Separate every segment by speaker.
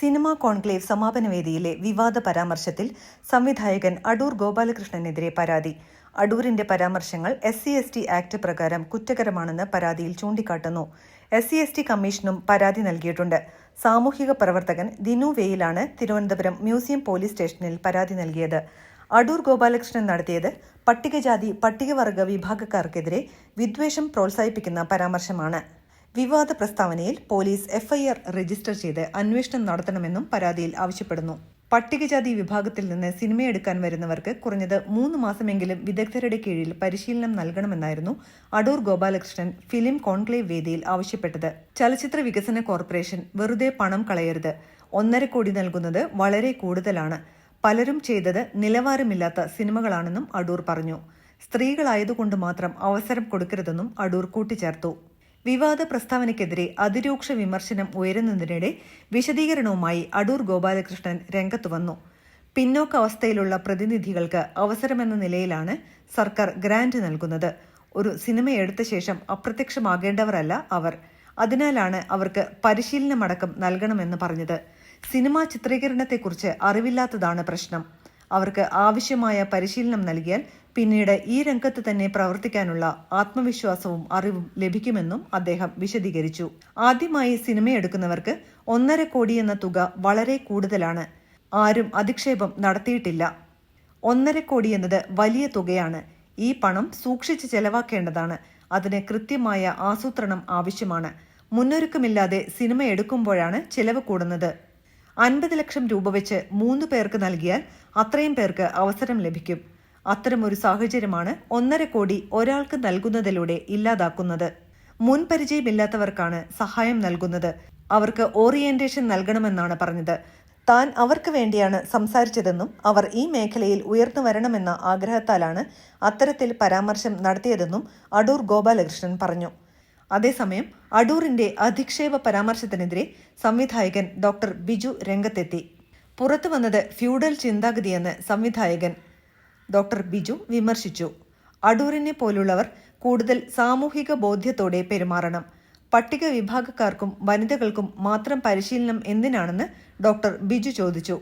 Speaker 1: Cinema conclave സമാപന വേദിയിലെ വിവാദ പരാമർശത്തിൽ സംവിധായകൻ അടൂർ ഗോപാലകൃഷ്ണനെതിരെ പരാതി. അടൂരിന്റെ പരാമർശങ്ങൾ S C S T act പ്രകാരം കുറ്റകരമാണെന്ന് പരാതിയിൽ ചൂണ്ടിക്കാട്ടുന്നു. എസ് സി എസ് ടി കമ്മീഷനും പരാതി നൽകിയിട്ടുണ്ട്. സാമൂഹിക പ്രവർത്തകൻ ദിനു വേയിലാണ് തിരുവനന്തപുരം മ്യൂസിയം പോലീസ് സ്റ്റേഷനിൽ പരാതി നൽകിയത്. അടൂർ ഗോപാലകൃഷ്ണൻ നടത്തിയത് പട്ടികജാതി പട്ടികവർഗ വിഭാഗക്കാർക്കെതിരെ വിദ്വേഷം പ്രോത്സാഹിപ്പിക്കുന്ന പരാമർശമാണ്. വിവാദ പ്രസ്താവനയിൽ പോലീസ് എഫ്ഐആർ രജിസ്റ്റർ ചെയ്ത് അന്വേഷണം നടത്തണമെന്നും പരാതിയിൽ ആവശ്യപ്പെടുന്നു. പട്ടികജാതി വിഭാഗത്തിൽ നിന്ന് സിനിമയെടുക്കാൻ വരുന്നവർക്ക് കുറഞ്ഞത് മൂന്ന് മാസമെങ്കിലും വിദഗ്ധരുടെ കീഴിൽ പരിശീലനം നൽകണമെന്നായിരുന്നു അടൂർ ഗോപാലകൃഷ്ണൻ ഫിലിം കോൺക്ലേവ് വേദിയിൽ ആവശ്യപ്പെട്ടത്. ചലച്ചിത്ര വികസന കോർപ്പറേഷൻ വെറുതെ പണം കളയരുത്. ഒന്നര കോടി നൽകുന്നത് വളരെ കൂടുതലാണ്. പലരും ചെയ്തത് നിലവാരമില്ലാത്ത സിനിമകളാണെന്നും അടൂർ പറഞ്ഞു. സ്ത്രീകളായതുകൊണ്ട് മാത്രം അവസരം കൊടുക്കരുതെന്നും അടൂർ കൂട്ടിച്ചേർത്തു. വിവാദ പ്രസ്താവനയ്ക്കെതിരെ അതിരൂക്ഷ വിമർശനം ഉയരുന്നതിനിടെ വിശദീകരണവുമായി അടൂർ ഗോപാലകൃഷ്ണൻ രംഗത്തു വന്നു. പിന്നോക്ക അവസ്ഥയിലുള്ള പ്രതിനിധികൾക്ക് അവസരമെന്ന നിലയിലാണ് സർക്കാർ ഗ്രാന്റ് നൽകുന്നത്. ഒരു സിനിമ എടുത്ത ശേഷം അപ്രത്യക്ഷമാകേണ്ടവരല്ല അവർ. അതിനാലാണ് അവർക്ക് പരിശീലനമടക്കം നൽകണമെന്ന് പറഞ്ഞത്. സിനിമാ ചിത്രീകരണത്തെക്കുറിച്ച് അറിവില്ലാത്തതാണ് പ്രശ്നം. അവർക്ക് ആവശ്യമായ പരിശീലനം നൽകിയാൽ പിന്നീട് ഈ രംഗത്ത് തന്നെ പ്രവർത്തിക്കാനുള്ള ആത്മവിശ്വാസവും അറിവും ലഭിക്കുമെന്നും അദ്ദേഹം വിശദീകരിച്ചു. ആദ്യമായി സിനിമയെടുക്കുന്നവർക്ക് ഒന്നര കോടി എന്ന തുക വളരെ കൂടുതലാണ്. ആരും അധിക്ഷേപം നടത്തിയിട്ടില്ല. ഒന്നര കോടി എന്നത് വലിയ തുകയാണ്. ഈ പണം സൂക്ഷിച്ച് ചെലവാക്കേണ്ടതാണ്. അതിന് കൃത്യമായ ആസൂത്രണം ആവശ്യമാണ്. മുന്നൊരുക്കമില്ലാതെ സിനിമ എടുക്കുമ്പോഴാണ് ചെലവ് കൂടുന്നത്. അൻപത് ലക്ഷം രൂപ വെച്ച് മൂന്ന് പേർക്ക് നൽകിയാൽ അത്രയും പേർക്ക് അവസരം ലഭിക്കും. അത്തരമൊരു സാഹചര്യമാണ് ഒന്നര കോടി ഒരാൾക്ക് നൽകുന്നതിലൂടെ ഇല്ലാതാക്കുന്നത്. മുൻപരിചയമില്ലാത്തവർക്കാണ് സഹായം നൽകുന്നത്. അവർക്ക് ഓറിയന്റേഷൻ നൽകണമെന്നാണ് പറഞ്ഞത്. താൻ അവർക്ക് വേണ്ടിയാണ് സംസാരിച്ചതെന്നും അവർ ഈ മേഖലയിൽ ഉയർന്നു വരണമെന്ന ആഗ്രഹത്താലാണ് അത്തരത്തിൽ പരാമർശം നടത്തിയതെന്നും അടൂർ ഗോപാലകൃഷ്ണൻ പറഞ്ഞു. അതേസമയം അടൂറിന്റെ അധിക്ഷേപ പരാമർശത്തിനെതിരെ സംവിധായകൻ ഡോക്ടർ ബിജു രംഗത്തെത്തി. പുറത്തു വന്നത് ഫ്യൂഡൽ ചിന്താഗതിയെന്ന് സംവിധായകൻ ഡോക്ടർ ബിജു വിമർശിച്ചു. അടൂരിനെ പോലുള്ളവർ കൂടുതൽ സാമൂഹിക ബോധ്യത്തോടെ പെരുമാറണം. പട്ടിക വിഭാഗക്കാർക്കും വനിതകൾക്കും മാത്രം പരിശീലനം എന്തിനാണെന്ന് ഡോക്ടർ ബിജു ചോദിച്ചു.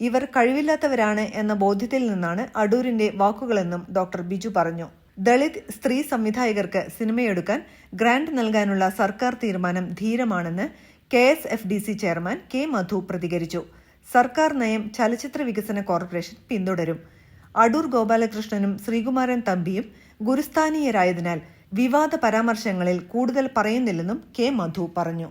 Speaker 1: ഇവർ കഴിവില്ലാത്തവരാണ് എന്ന ബോധ്യത്തിൽ നിന്നാണ് അടൂരിന്റെ വാക്കുകളെന്നും ഡോക്ടർ ബിജു പറഞ്ഞു. ദളിത് സ്ത്രീ സംവിധായകർക്ക് സിനിമയെടുക്കാൻ ഗ്രാന്റ് നൽകാനുള്ള സർക്കാർ തീരുമാനം ധീരമാണെന്ന് K S F D C chairman K Madhu പ്രതികരിച്ചു. സർക്കാർ നയം ചലച്ചിത്ര വികസന കോർപ്പറേഷൻ പിന്തുടരും. അടൂർ ഗോപാലകൃഷ്ണനും ശ്രീകുമാരൻ തമ്പിയും ഗുരുസ്ഥാനീയരായതിനാൽ വിവാദ പരാമർശങ്ങളിൽ കൂടുതൽ പറയുന്നില്ലെന്നും കെ മധു പറഞ്ഞു.